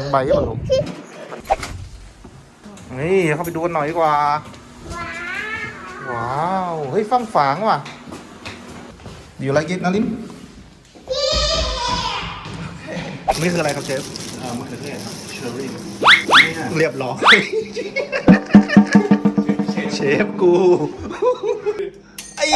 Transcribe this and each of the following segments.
ลังใบป่ะลูกนี่เข้าไปดูกันหน่อยดีกว่า ว้าว เฮ้ยฟังฝางว่ะเดี๋ยวอะไรกินนะลิมนี่คืออะไรครับเชฟอ่ามะเขือเทศครับเชอร์รี่เนี่ยเรียบร้อยเชฟกูไอ้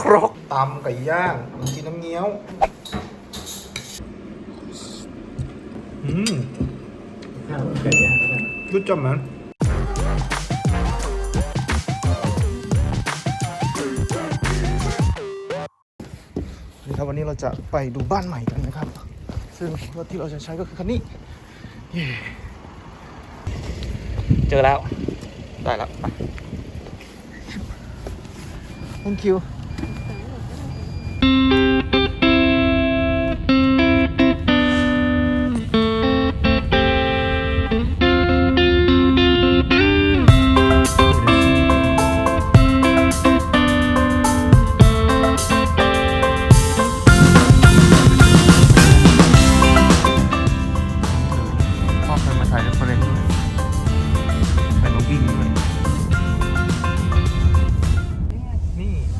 ครกตำไก่ย่างกินน้ำเงี้ยว อืมข้าวไก่ย่างแล้วกัน Good job man นี่ครับวันนี้เราจะไปดูบ้านใหม่กันนะครับ ซึ่งรถที่เราจะใช้ก็คือคันนี้เย้เจอแล้ว ได้แล้วไป thank you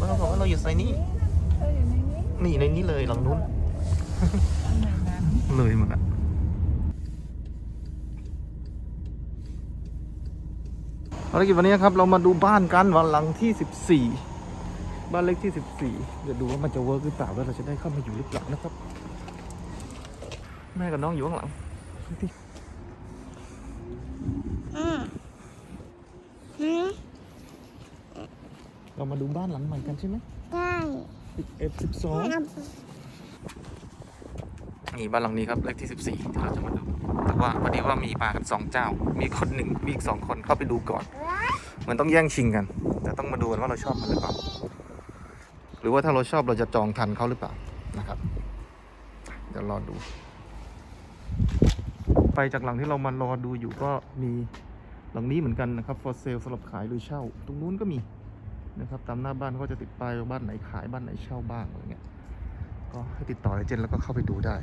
นี่บ้านเราบอกว่าเราอยู่ไซนี้นี่ในนี้เลยหลังนู้นเลยหมดอะภารกิจวันนี้ครับ เรามาดูบ้านกันวันหลังที่ 14 บ้านเล็กที่ 14 เดี๋ยวดูว่ามันจะเวิร์กหรือเปล่าแล้วเราจะได้เข้ามาอยู่หรือเปล่านะครับ แม่กับน้องอยู่ข้างหลัง อืมอืม เรามาดูบ้านหลังใหม่กันใช่ไหมได้ F12 นี่บ้านหลังนี้ครับเลขที่14ที่เราจะมาดู แต่ว่าพอดีว่ามีมากันสองเจ้า มีคนหนึ่งมีอีกสองคนเข้าไปดูก่อน เหมือนต้องแย่งชิงกัน แต่ต้องมาดูกันว่าเราชอบมันหรือเปล่า หรือว่าถ้าเราชอบเราจะจองทันเขาหรือเปล่านะครับ เดี๋ยวรอดู ไปจากหลังที่เรามารอดูอยู่ก็มีหลังนี้เหมือนกันนะครับ for sale สำหรับขายหรือเช่า ตรงนู้นก็มี นะครับตามหน้าบ้านเขาจะติดป้ายว่าบ้านไหนขายบ้านไหนเช่าบ้างอะไรเงี้ยก็ให้ติดต่อเอเจนต์แล้วก็เข้าไปดูได้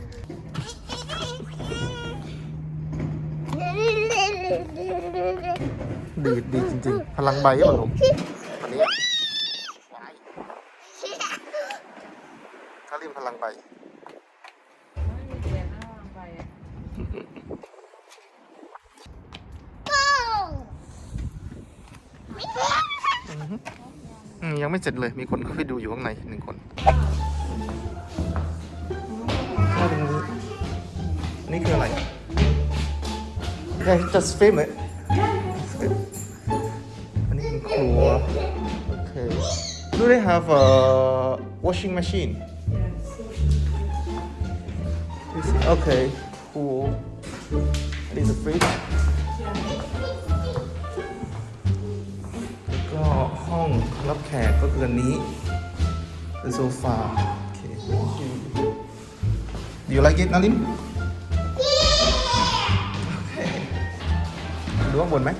ดีดีจริงๆ พลังใบอะเปล่าผมอันนี้ถ้าริมพลังใบ ยังไม่เสร็จเลย มีคนเข้าไปดูอยู่ข้างในหนึ่งคนเข้าตรงนี้นี่คืออะไร Yeah, just film it. Film. อันนี้เป็นครัว โอเค Do they have a washing machine? Is- Okay, cool. This is a fridge. รับแขกก็คืออันนี้เป็นโซฟาโอเค Do you like it นาริม ดูข้างบนไหม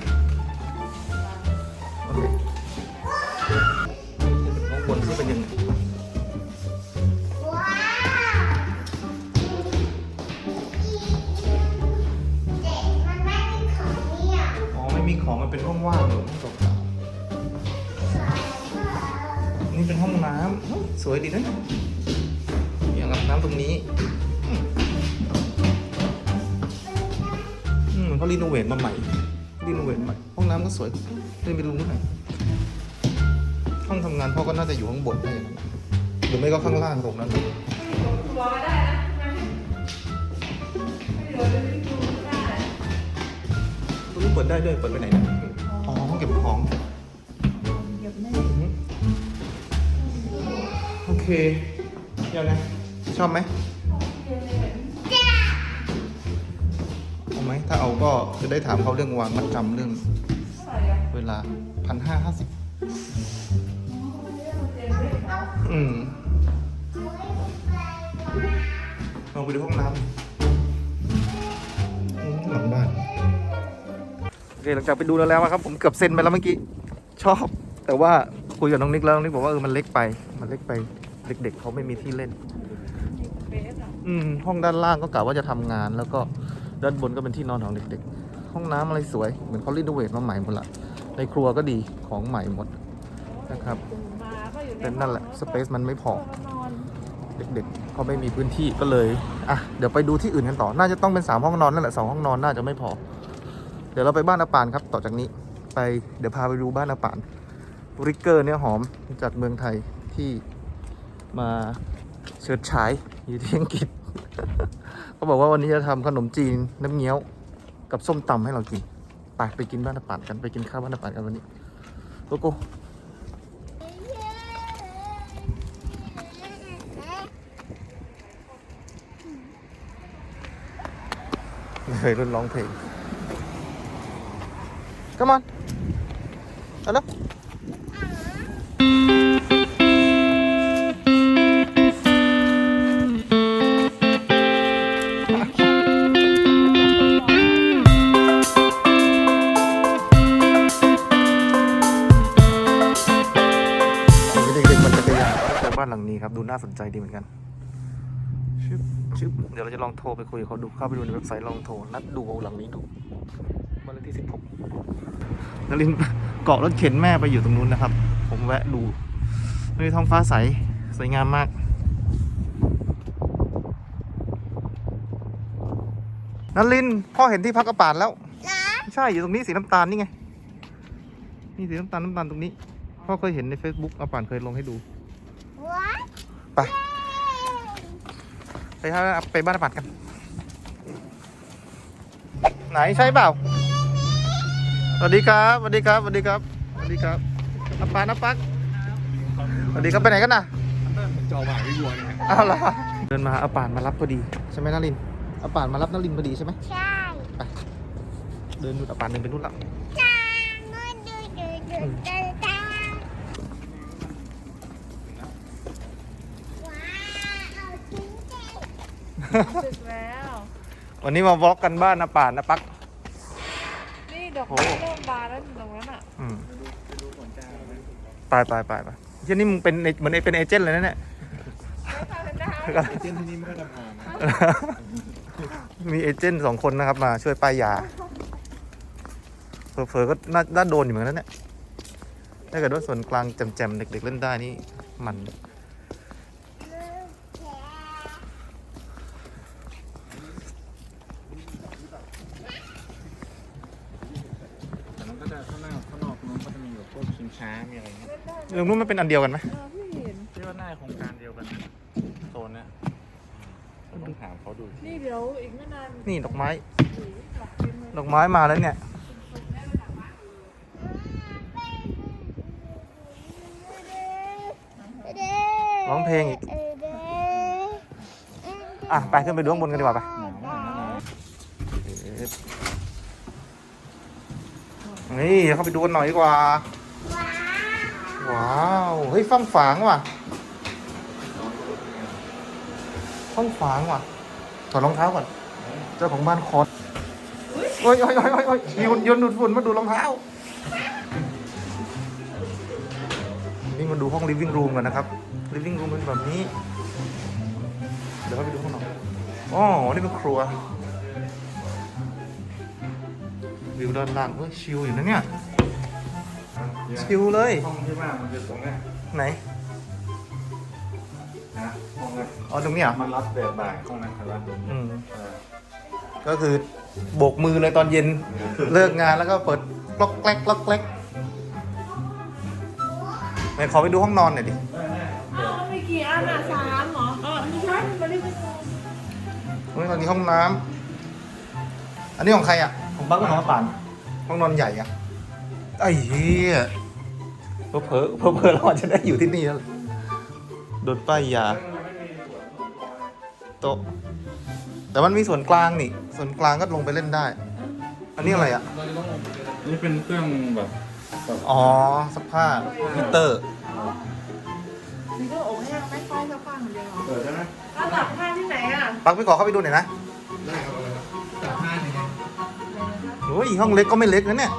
นะอย่างอาบน้ำตรงนี้อืมอืมเขารีโนเวทมาใหม่รีโนเวทใหม่ห้องน้ำก็สวยเดินไปดูนู้นหน่อยห้องทำงานพ่อก็น่าจะอยู่ข้างบนได้อย่างนั้นหรือไม่ก็ข้างล่างตรงนั้นตรงนี้เปิดได้ด้วยเปิดไปไหนนะอ๋อห้องเก็บของอืมโอ เคยังไงชอบไหมเอาไหมถ้าเอาก็จะได้ถามเขาเรื่องวางมัดจำเรื่องเวลาพันห้าห้าสิบอืมลองไปดูห้องน้ำหลังบ้านโอเคหลังจากไปดูแล้วแล้วครับผมเกือบเซ็นไปแล้วเมื่อกี้ ชอบ แต่ว่าคุยกับน้องนิกแล้วน้องนิกบอกว่าเออมันเล็กไป มันเล็กไป เด็ก ๆเขาไม่มีที่เล่น อืม ห้องด้านล่างก็กะว่าจะทำงาน แล้วก็ด้านบนก็เป็นที่นอนของเด็ก ๆ ห้องน้ำอะไรสวย เหมือนเขารีโนเวทมาใหม่หมดละ ในครัวก็ดีของใหม่หมดนะครับมาก็นแต่นั่นแหละสเปซมันไม่พอ เด็กๆเขาไม่มีพื้นที่ก็เลยอะเดี๋ยวไปดูที่อื่นกันต่อ น่าจะต้องเป็นสามห้องนอนนั่นแหละสองห้องนอนน่าจะไม่พอ เดี๋ยวเราไปบ้านอาปานครับ ต่อจากนี้ไปเดี๋ยวพาไปดูบ้านอาปานริกเกอร์เนี่ยหอมจากเมืองไทยที่ มาเฉิดฉายอยู่ที่อังกฤษเขาบอกว่าวันนี้จะทำขนมจีนน้ำเงี้ยวกับส้มตำให้เรากินไปไปกินบ้านอาปานกันไปกินข้าวบ้านอาปานกันวันนี้โกโก้เลยรุ่นร้องเพลง Come on เบ้านหลังนี้ครับดูน่าสนใจดีเหมือนกันชึบชึบเดี๋ยวเราจะลองโทรไปคุยกับเขาดูเข้าไปดูในเว็บไซต์ลองโทรนัดดูเอาหลังนี้ดูบ้านเลขที่สิบหกนลินเกาะรถเข็นแม่ไปอยู่ตรงนู้นนะครับ ผมแวะดูนี่ท้องฟ้าใสสวยงามมากนันลินพ่อเห็นที่พักกระป่านแล้วใช่อยู่ตรงนี้สีน้ำตาลนี่ไงนี่สีน้ำตาลน้ำตาลตรงนี้พ่อเคยเห็นใน Facebook อาป่านเคยลงให้ดู ไป ไปหาไปบ้านอาปัดกัน ไหนใช่เปล่าสวัสดีครับสวัสดีครับสวัสดีครับสวัสดีครับอาปานอาปักสวัสดีครับไปไหนกันน่ะจอหมาพี่บัวเนี่ยอ้าวเหรอเดินมาอาปานมารับพอดีใช่ไหมนารินอาปานมารับนารินพอดีใช่ไหมใช่เดินดูอาปานเดินไปนู่นละ จ้านู่นดูดูดูดูจ้าว้าวเอาจริงจริง ดึกแล้ว วันนี้มาวอล์กกันบ้านอาปานอาปัก นี่ดอกโอ้ไม้เริ่มบานแล้วตรงนั้นอะอืมไปไปไปไปเช่นนี้มึงเป็นเหมือนเป็นเอเจนต์เลยนะเนี่ยเจนที่นี่ไม่ค่อยทำงานมีเอเจนต์สองคนนะครับมาช่วยป้ายยาเผลอๆก็น่าน่าโดนอยู่เหมือนกันนะเนี่ยถ้าเกิดว่าส่วนกลางแจมๆเด็กๆเล่นได้นี่มัน แต่มันก็จะ ข้างหน้าข้างนอกมันก็จะมีแบบพวกชิงช้ามีอะไรเงี้ยเรื่องนู้นมันเป็นอันเดียวกันไหมเออพี่เห็น ที่ว่าหน้าโครงการเดียวกันนะโซนเนี้ยต้องถามเขาดู นี่เดี๋ยวอีกไม่นานนี่ดอกไม้กลับกินเลยดอกไม้มาแล้วเนี่ย ร้องเพลงอีก อะ ไปขึ้นไปดูข้างบนกันดีกว่าไปหนาวมากนะ นี่เข้าไปดูกันหน่อยดีกว่า ว้าว เฮ้ยฟังฝางว่ะฟังฝางว่ะ ถอดรองเท้าก่อน เจ้าของบ้านคอสโอ้ยโอ้ยโอ้ยโอ้ยโอ้ยมีหุ่นยนต์ดูดฝุ่นมาดูรองเท้า นี่มาดูห้อง living room กันนะครับ living room เป็นแบบนี้ เดี๋ยวเข้าไปดูข้างนอกอ๋อ นี่เป็นครัว วิวด้านล่างเฮ้ยชิลอยู่นะเนี่ยชิลเลยห้องที่ว่ามันจะตรงเนี้ยไหนนะห้องเนี้ยอ๋อตรงนี้เหรอมันรับแบบบ่ายห้องนั้นครับอืมเออก็คือโบกมือเลยตอนเย็นเลิกงานแล้วก็เปิดกล็อกแกล็กกล็อกแกล็กไหนขอไปดูห้องนอนหน่อยดิอ้าวมีกี่อันอะสามเหรอเออไม่ใช่มาเรียกเป็น เฮ้ยตอนนี้ห้องน้ำอันนี้ของใครอะ ของบ้านของป่านห้องนอนใหญ่อะไอ้เหี้ยเพอเพอเพอเพอเราอาจจะได้อยู่ที่นี่แล้วโดนป้ายยาโต๊ะแต่มันมีส่วนกลางนี่ ส่วนกลางก็ลงไปเล่นได้ อันนี้อะไรอะนี่เป็นเครื่องแบบแบบอ๋อสักผ้าฮีเตอร์ มีเครื่องอบแห้งไม่ค่อยจะฟังเดียวเหรอเปิดได้ไหม แล้วตักผ้าที่ไหนอะ ปักพี่ขอเข้าไปดูหน่อยนะ โอ้ยห้องเล็กก็ไม่เล็กนะเนี่ย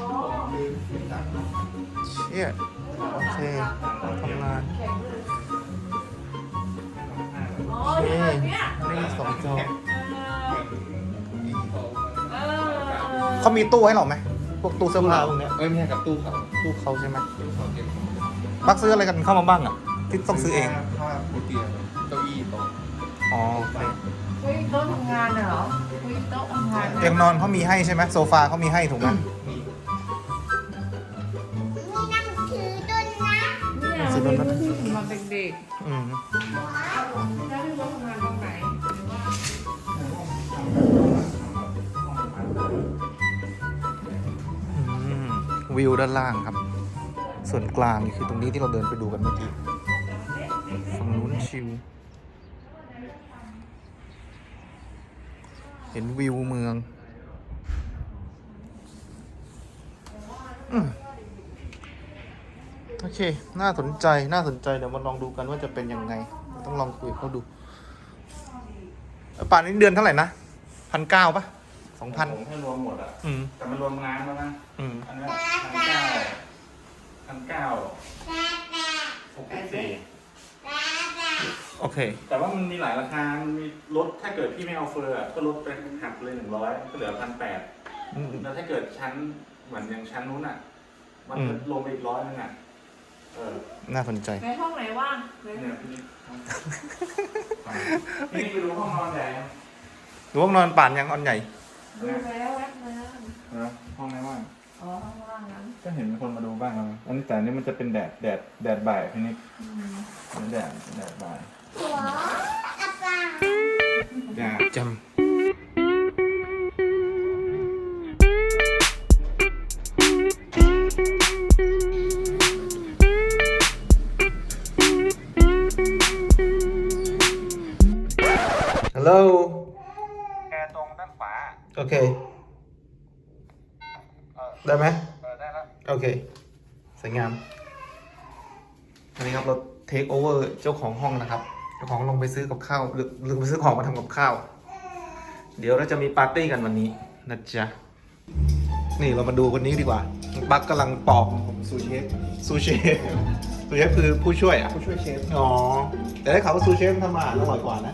เชี่ยโอเคทำงานอ๋อที่แบบเนี้ยนนี่สองจอเออเขามีตู้ให้เราไหมพวกตู้เสื้อผ้าพวกเนี้ยเอ้ยไม่ใช่กับตู้เขาตู้เขาใช่ไหมตู้เขาเก็บของปักซื้ออะไรกันเข้ามาบ้างอะที่ต้องซื้อเองผ้าปูเตียงเก้าอี้โต๊ะอ๋อโอเคเฮ้ยโต๊ะทำงานน่ะเหรอเฮ้ย โต๊ะทำงานเตียงนอนเขามีให้ใช่ไหมโซฟาเขามีให้ถูกไหมมีมีหนังสือด้วยนะเนี่ยมันเป็นพื้นที่สำหรับเด็กอืมๆแล้วที่โต๊ะทำงานตรงไหนอืมวิวด้านล่างครับ ส่วนกลางนี่คือตรงนี้ที่เราเดินไปดูกันเมื่อกี้ฝั่งนู้นชิว เห็นวิวเมืองอืมโอเค น่าสนใจ น่าสนใจ เดี๋ยวมาลองดูกันว่าจะเป็นยังไง ต้องลองคุยกับเขาดูเอ่อป่านนี้เดือนเท่าไหร่นะพันเก้าปะสองพันผมให้รวมหมดอะอืมแต่มันรวมน้ำแล้วนะอืมอันนั้นพันเก้าพันเก้าแม่แม่หกสิบสี่แม่แม่ โอเค แต่ว่ามันมีหลายราคา มันมีลดถ้าเกิดพี่ไม่เอาเฟอร์อะก็ลดไปหักเลยหนึ่งร้อยก็เหลือพันแปดอืม แล้วถ้าเกิดชั้นเหมือนอย่างชั้นนู้นอะ มันอืม ลงไปอีกร้อยนึงอะ เออน่าสนใจ ในห้องไหนว่างในเนี่ยพี่นิกพี่นิกไปดูห้องนอนใหญ่นะหรือว่านอนป่านยังออนใหญ่ ดูแล้วแวบแล้วเออห้องไหนว่างอ๋อห้องว่างนั้นก็เห็นมีคนมาดูบ้างแล้วนะอันนี้แต่อันนี้มันจะเป็นแดดแดดแดดบ่ายพี่นิกอืมอันนี้แดดแดดบ่าย หัวอาปาแดดจำฮัลโหลแอร์ตรงด้านขวา โอเค ได้ไหมเออได้แล้วโอเค สวยงาม อันนี้ครับเราเทคโอเวอร์เจ้าของห้องนะครับเจ้า ของลงไปซื้อกับข้าวหรือหรือไปซื้อของมาทำกับข้าว เดี๋ยวเราจะมีปาร์ตี้กันวันนี้นะจ๊ะ นี่เรามาดูคนนี้ดีกว่า บักกำลังปอกซูเชฟซูเชฟซูเชฟคือผู้ช่วยอะ ผู้ช่วยเชฟอ๋อ แต่ได้ข่าวว่าซูเชฟทำอาหารอร่อยกว่านะ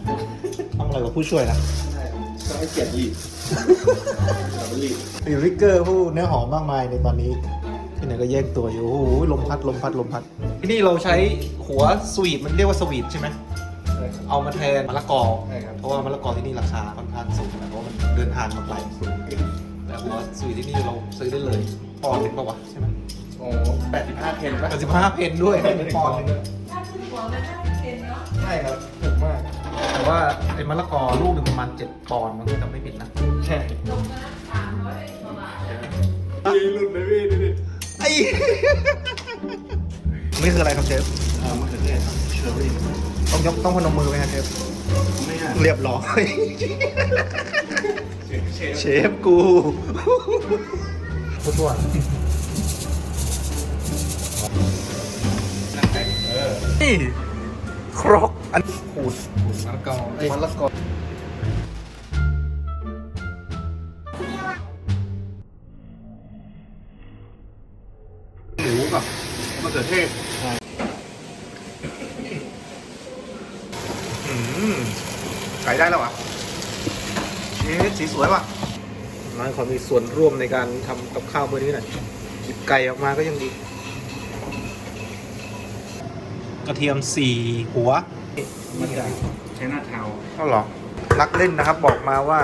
ต้องอร่อยกว่าผู้ช่วยนะใช่ต้องให้เกียรติลีดสำลีดมีริกเกอร์ผู้เนื้อหอมมากมายในตอนนี้ที่ไหนก็แยกตัวอยู่โอ้โหลมพัดลมพัดลมพัดที่นี่เราใช้หัวสวีทมันเรียกว่าสวีทใช่ไหม ใช่ครับ เอามาแทนมะละกอ ใช่ครับเพราะว่ามะละกอที่นี่ราคาค่อนข้างสูงนะเพราะว่ามันเดินทางมาไกลแต่หัวสวีทที่นี่เราซื้อได้เลยปอนด์หนึ่งปะวะใช่ไหมโอ้แปดสิบห้าเพนป่ะแปดสิบห้าเพนด้วยไม่เป็นปอนด์หนึงถ้าขึ้นหัวมันน่าจะเป็นเนาะใช่ครับถูกมาก แต่ว่าไอ้มะละกอลูกหนึ่งประมาณเจ็ดปอนด์มันก็จำไม่ผิดนะใช่ ลงมาสามร้อยกว่าบาทดีหลุดเลยพี่ดูดิไอ้นี่คืออะไรครับเชฟ อ่ามะเขือเทศครับเชอร์รี่ ต้องยกต้องพนมมือไหมครับเชฟไม่อะเรียบร้อย เชฟเชฟกูทุกวันนั่งแต่งเออนี่ครกอันขูดมะละกอมะละกอหมูกับมะเขือเทศอืม ไก่ได้แล้วอะเชฟสีสวยว่ะน้อยขอมีส่วนร่วมในการทำกับข้าวมื้อนี้หน่อยหยิบไก่ออกมาก็ยังดี กระเทียมสี่หัวมาจากใช้หน้าเทาก็หรอ นักเล่นนะครับบอกมาว่า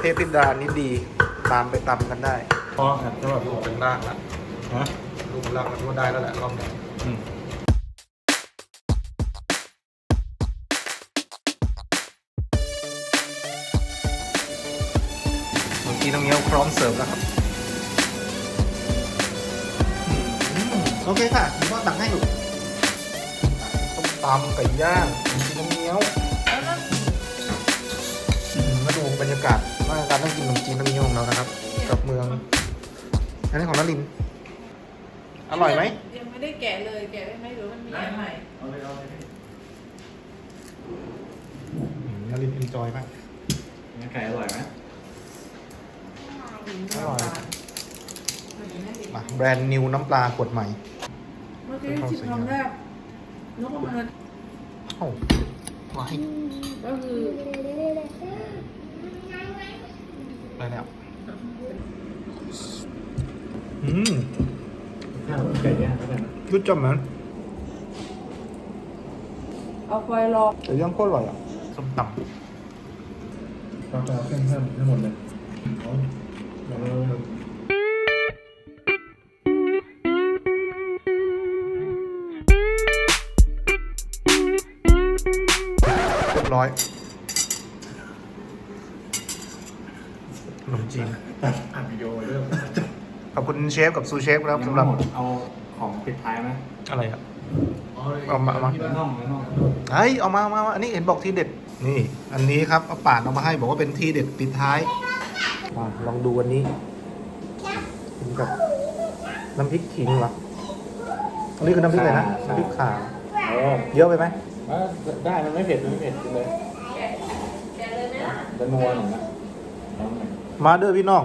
เทพธิดานี้ดีตามไปตำกันได้พอครับสำหรับดูเป็นร่างละฮะดูเป็นร่างก็ได้แล้วแหละรอบนี้ น้องเงี้ยวพร้อมเสิร์ฟแล้วครับอืมโอเคค่ะผมก็ตักให้ลูกต้มตำไก่ย่างกินน้องเงี้ยวอืมมาดูบรรยากาศว่าการนั่งกินขนมจีนน้ำเงี้ยวของเรานะครับ กับเมือง อันนี้ของนลินทร์อร่อยไหมยังไม่ได้แกะเลยแกะได้ไหมหรือมันมีอันใหม่เอาเลยเอาเลยอืมนารินเอนจอยมากงั้นไก่อร่อยไหม อร่อย มาแบรนด์นิวน้ำปลาขวดใหม่ เมื่อกี้ชิมครั้งแรกแล้วก็มันเอ้าไว้ก็คือไปแล้วอืมข้าวไก่ย่างแล้วกันนะ good job man เอาไฟรอแต่ย่างโคตรอร่อยอะส้มตเราจะเอาเครื่องเพิ่มให้หมดเลย เอาเอาเลยำเรียบร้อยขนมจีนอัดวิดีโอเริ่มขอบคุณเชฟกับซูเชฟนะครับสำหรับเอาของปิดท้ายไหมอะไรครับเอามาเอามาน่องน่องเฮ้ยเอามาเอามาเอามาอันนี้เห็นบอกที่เด็ดนี่ อันนี้ครับเอาป่านเอามาให้บอกว่าเป็นที่เด็ดปิดท้าย อะลองดูอันนี้กินกับน้ำพริกขิงเหรออันนี้คือน้ำพริกอะไรนะน้ำพริกข่าโอ้เยอะไปไหมได้มันไม่เผ็ดมันไม่เผ็ดกินเลยแกะเลยไหมล่ะจะนัวหน่อยนะน้องหน่อยมาเด้อพี่น้อง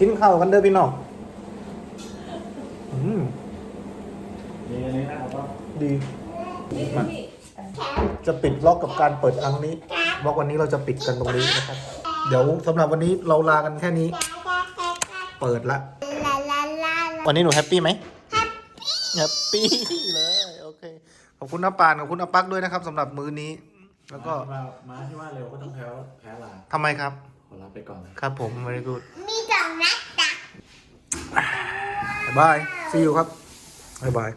กินข้าวกันเด้อพี่น้องอืมมีอันนี้นะเอาป่ะดีนี่มานี่จะปิดล็อกกับการเปิดครั้งนี้บล็อกวันนี้เราจะปิดกันตรงนี้นะครับ เดี๋ยวสำหรับวันนี้เราลากันแค่นี้ เปิดละลาลาลาวันนี้หนูแฮปปี้ไหมแฮปปี้เลย โอเค ขอบคุณน้าปาน ขอบคุณอาปักด้วยนะครับสำหรับมื้อนี้ แล้วก็มามาที่ว่าเร็วก็ต้องแพ้แพ้ลาทำไมครับ ขอลาไปก่อนนะครับผม very good มีสองนัดตักบาย see you ครับบ๊ายบาย